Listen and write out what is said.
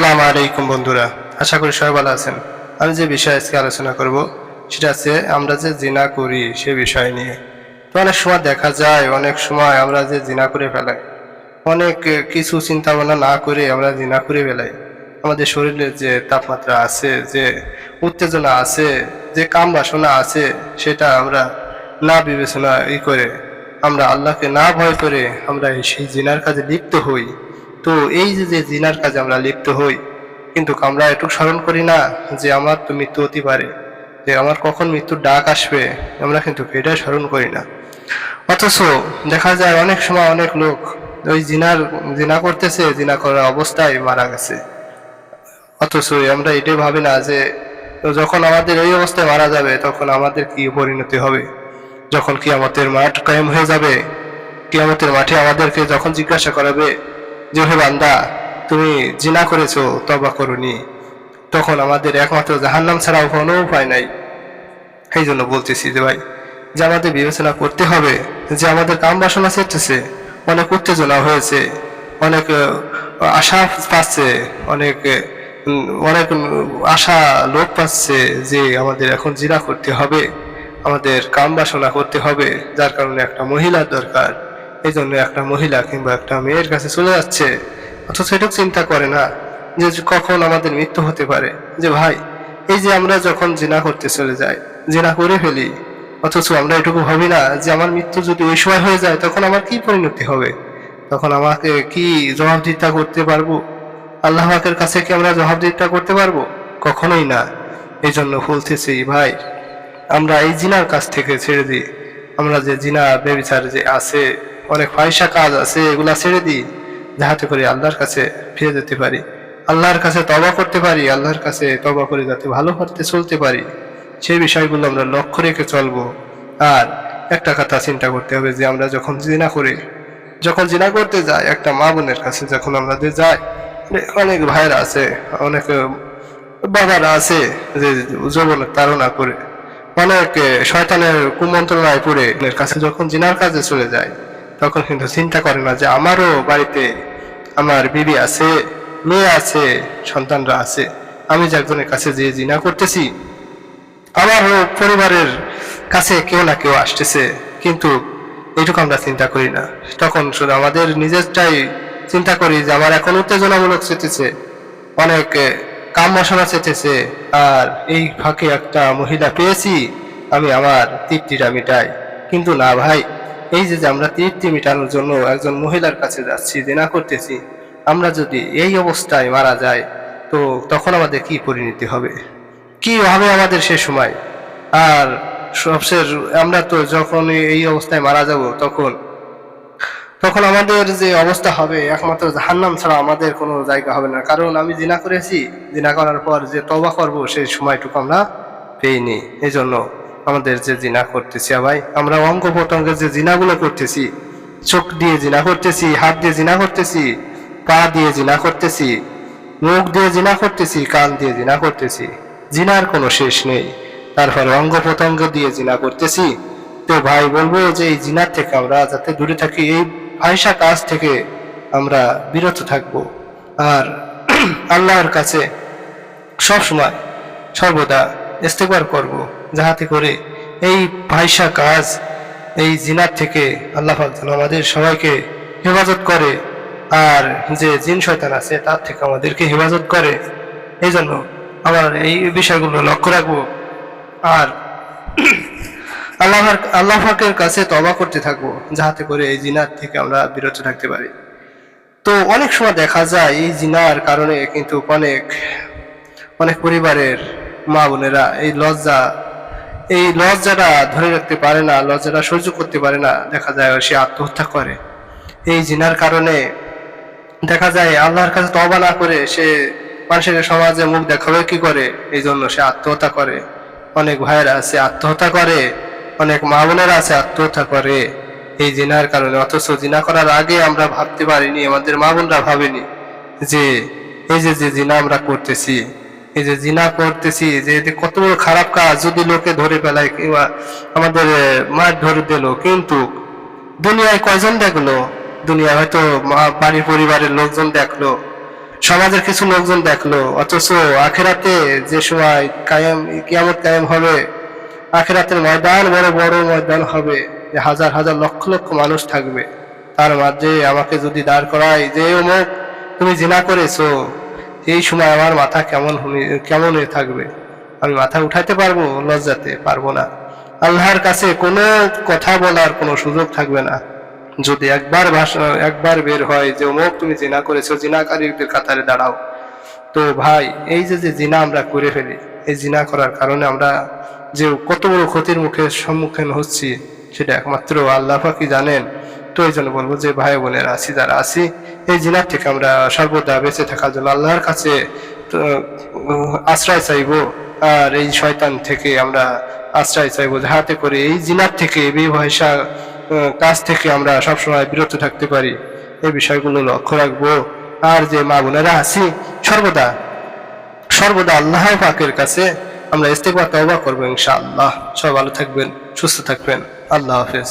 আসসালামু আলাইকুম বন্ধুরা, আশা করি সবাই ভালো আছেন। আমি যে বিষয়ে আজকে আলোচনা করব, সেটা আছে আমরা যে জিনা করি সে বিষয় নিয়ে। তো অনেক সময় দেখা যায়, অনেক সময় আমরা যে জিনা করে ফেলাই, অনেক কিছু চিন্তা ভাবনা না করে আমরা জিনা করে ফেলাই। আমাদের শরীরে যে তাপমাত্রা আছে, যে উত্তেজনা আছে, যে কাম বাসনা আছে, সেটা আমরা না বিবেচনা ই করে, আমরা আল্লাহকে না ভয় করে আমরা সেই জিনার কাজে লিপ্ত হই। তো এই যে যে জিনার কাজে আমরা লিপ্ত হই, কিন্তু আমরা একটু স্মরণ করি না যে আমার তো মৃত্যু হতে পারে, যে আমার কখন মৃত্যুর ডাক আসবে, আমরা কিন্তু এটা স্মরণ করি না। অথচ দেখা যায় অনেক সময় অনেক লোক ওই জিনার, জিনা করতেছে, জিনা করার অবস্থায় মারা গেছে। অথচ আমরা এটাই ভাবি না যে যখন আমাদের এই অবস্থায় মারা যাবে, তখন আমাদের কি পরিণতি হবে? যখন কিয়ামতের মাঠ কায়েম হয়ে যাবে, কিয়ামতের মাঠে আমাদেরকে যখন জিজ্ঞাসা করাবে যে বান্দা, তুমি জিনা করেছ তবা করনি। তখন আমাদের একমাত্র জাহান্নাম ছাড়া কোনো উপায় নাই। এই জন্য বলতেছি যে ভাই, যে আমাদের বিবেচনা করতে হবে, যে আমাদের কাম বাসনা চেতেছে অনেক উত্তেজনা হয়েছে, অনেক আশা পাচ্ছে, অনেক অনেক আশা লোক পাচ্ছে যে আমাদের এখন জিরা করতে হবে, আমাদের কাম বাসনা করতে হবে, যার কারণে একটা মহিলার দরকার। এই জন্য একটা মহিলা কিংবা একটা মেয়ের কাছে চলে যাচ্ছে। অথচ এটুকু চিন্তা করে না যে কখন আমাদের মৃত্যু হতে পারে। যে ভাই, এই যে আমরা যখন জিনা করতে চলে যাই, জিনা করে ফেলি, অথচ আমরা এটুকু ভাবি না যে আমার মৃত্যু যদি ওই সময় হয়ে যায়, তখন আমার কি পরিণতি হবে? তখন আমাকে কি জবাবদিহিতা করতে পারব? আল্লাহ কাছে কি আমরা জবাবদিহিতা করতে পারব? কখনোই না। এই জন্য বলতেছি, ভাই, আমরা এই জিনার কাছ থেকে ছেড়ে দিই। আমরা যে জিনা বেবিচার যে আছে অনেক পয়সা কাজ আছে, এগুলা ছেড়ে দিই, যাহাতে করে আল্লাহর কাছে ফিরে যেতে পারি। আল্লাহর কাছে তবা করতে পারি, আল্লাহর কাছে তবা করে যাতে ভালো করতে চলতে পারি। সেই বিষয়গুলো আমরা লক্ষ্য রেখে চলবো। আর একটা কথা চিন্তা করতে হবে যে, আমরা যখন জিনা করি, যখন জিনা করতে যাই, একটা মা বোনের কাছে যখন আমরা যে যাই অনেক ভাইরা আছে, অনেক বাবারা আছে, যে যৌবনের তাড়না করে, অনেক শয়তানের কুমন্ত্রণায় পড়ে কাছে যখন জিনার কাজে চলে যায় তখন কিন্তু চিন্তা করে না যে আমারও বাড়িতে আমার বিবি আছে, মেয়ে আছে, সন্তানরা আছে, আমি যে একজনের কাছে যে জিনা করতেছি আমার পরিবারের কাছে কেউ না কেউ আসতেছে, কিন্তু এইটুকু আমরা চিন্তা করি না। তখন শুধু আমাদের নিজেরটাই চিন্তা করি যে আমার এখন উত্তেজনামূলক চেতেছে, অনেক কাম মশলা চেতেছে, আর এই ফাঁকে একটা মহিলা পেয়েছি, আমি আমার তৃপ্তিটা মিটাই। কিন্তু না ভাই এই যে আমরা তৃপ্তি মেটানোর জন্য একজন মহিলার কাছে যাচ্ছি দেনা করতেছি, আমরা যদি এই অবস্থায় মারা যাই, তো তখন আমাদের কি পরিণতি হবে? কি হবে আমাদের সে সময়? আর সবশেষ আমরা তো যখন এই অবস্থায় মারা যাব, তখন তখন আমাদের যে অবস্থা হবে, একমাত্র জাহান্নাম ছাড়া আমাদের কোনো জায়গা হবে না। কারণ আমি জিনা করেছি, জিনা করার পর যে তবা করব, সেই সময়টুকু আমরা পেইনি। এই জন্য আমাদের যে জিনা করতেছি ভাই, আমরা অঙ্গ প্রত্যঙ্গের যে জিনাগুলো করতেছি, চোখ দিয়ে জিনা করতেছি, হাত দিয়ে জিনা করতেছি, পা দিয়ে জিনা করতেছি, মুখ দিয়ে জিনা করতেছি, কান দিয়ে জিনা করতেছি, জিনার কোনো শেষ নেই। তারপরে অঙ্গ প্রত্যঙ্গ দিয়ে জিনা করতেছি। তো ভাই, বলব যে এই জিনার থেকে আমরা যাতে দূরে থাকি, এই ভাইসা কাজ থেকে আমরা বিরত থাকব। আর আল্লাহর কাছে সবসময় সর্বদা ইস্তেকবার করব। যাহাতে করে এই ভাইসা কাজ, এই জিনার থেকে আল্লাহ যেন আমাদের সবাইকে হেফাজত করে। আর যে জিন শয়তান আছে, তার থেকে আমাদেরকে হেফাজত করে। এই জন্য আমার এই বিষয়গুলো লক্ষ্য রাখব। আর আল্লাহর আল্লাহ পাকের কাছে তবা করতে থাকব, যাহাতে করে এই জিনার থেকে আমরা বিরত থাকতে পারি। তো অনেক সময় দেখা যায়, এই জিনার কারণে কিন্তু অনেক অনেক পরিবারের মা বোনেরা এই লজ্জা এই লজ্জাটা ধরে রাখতে পারে না, লজ্জাটা সহ্য করতে পারে না, দেখা যায় সে আত্মহত্যা করে। এই জিনার কারণে দেখা যায় আল্লাহর কাছে তবা না করে সে মানুষের সমাজে মুখ দেখাবে কি করে? এই জন্য সে আত্মহত্যা করে। অনেক ভাইয়েরা আছে, আত্মহত্যা করে। অনেক মা বোনেরা আছে, আত্মহত্যা করে। এই জিনার কারণে, অথচ জিনা করার আগে আমরা ভাবতে পারিনি, আমাদের মা বোনরা ভাবেনি যে, এই যে যে জিনা আমরা করতেছি এই যে জিনা করতেছি, যে কত বড় খারাপ কাজ যদি লোকে ধরে ফেলায় কিংবা আমাদের মার ধরে দিল। কিন্তু দুনিয়ায় কয়জন দেখল? দুনিয়া হয়তো বাড়ির পরিবারের লোকজন দেখল, সমাজের কিছু লোকজন দেখল, অথচ আখেরাতে যে সময় কায়েম, কিয়ামত কায়েম হবে, আখেরাতের ময়দান বড় বড় ময়দান হবে, যে হাজার হাজার লক্ষ লক্ষ মানুষ থাকবে। তার মাঝে আমাকে যদি দাঁড় করায় যে, অমুক, তুমি জিনা করেছ এই সময় আমার মাথা কেমন কেমন হয়ে থাকবে? আমি মাথা উঠাতে পারব? লজ্জাতে পারব না। আল্লাহর কাছে কোনো কথা বলার কোনো সুযোগ থাকবে না। যদি একবার ভাষা একবার বের হয় যে, অমুক তুমি জিনা করেছ, জিনাকারীদের কাতারে দাঁড়াও। তো ভাই, এই যে যে জিনা আমরা করে ফেলি, এই জিনা করার কারণে আমরা যে কত বড় ক্ষতির মুখে সম্মুখীন হচ্ছি, সেটা একমাত্র আল্লাহ পাকি জানেন। তো এই জন্য বলব যে ভাই বোনেরা, আছি যারা আছি, এই জিনার থেকে আমরা সর্বদা বেঁচে থাকার জন্য আল্লাহর কাছে আশ্রয় চাইব। আর এই শয়তান থেকে আমরা আশ্রয় চাইব যাহাতে করে এই জিনার থেকে বেভয়সা কাজ থেকে আমরা সবসময় বিরত থাকতে পারি। এই বিষয়গুলো লক্ষ্য রাখব। আর যে মা বোনেরা আছি, সর্বদা সর্বদা আল্লাহ পাকের কাছে আমরা ইস্তেকবার, তওবা করব ইনশাআল্লাহ। সব ভালো থাকবেন, সুস্থ থাকবেন। আল্লাহ হাফেজ।